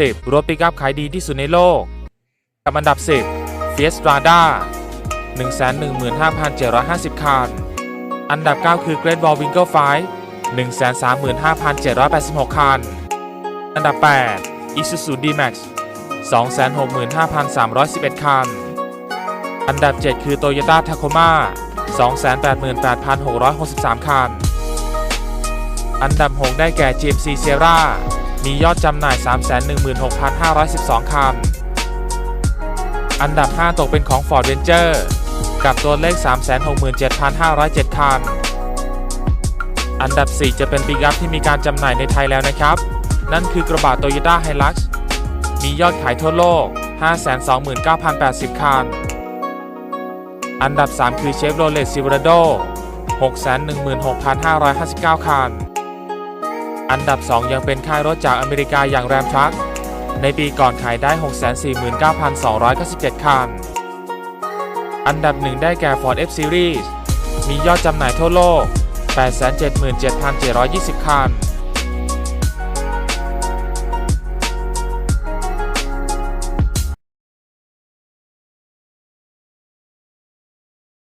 10 รถปิกอัพขายดีที่สุดในโลก กับอันดับ 10 Fiesta 115,750 คัน อันดับ 9 คือ Great Wall Winkle 5 135,786 คัน อันดับ 8 Isuzu D-Max 265,311 คัน อันดับ 7 คือ Toyota Tacoma 288,663 คัน อันดับ 6 ได้แก่ GMC Sierra มียอดจำหน่าย 316,512 คัน อันดับ 5 ตกเป็นของ Ford Ranger กับตัวเลข 367,507 คัน อันดับ 4 จะเป็นปิกัพที่มีการจำหน่ายในไทยแล้วนะครับ นั่นคือกระบะ Toyota Hilux มียอดขายทั่วโลก 529,080 คัน อันดับ 3 คือ Chevrolet Silverado 616,559 คัน อันดับ 2 ยังเป็นค่ายรถจากอเมริกาอย่างแรมทรัคในปีก่อนขายได้ 649,297 คัน อันดับ 1 ได้แก่ Ford F Series มียอดจำหน่ายทั่วโลก 877,720 คัน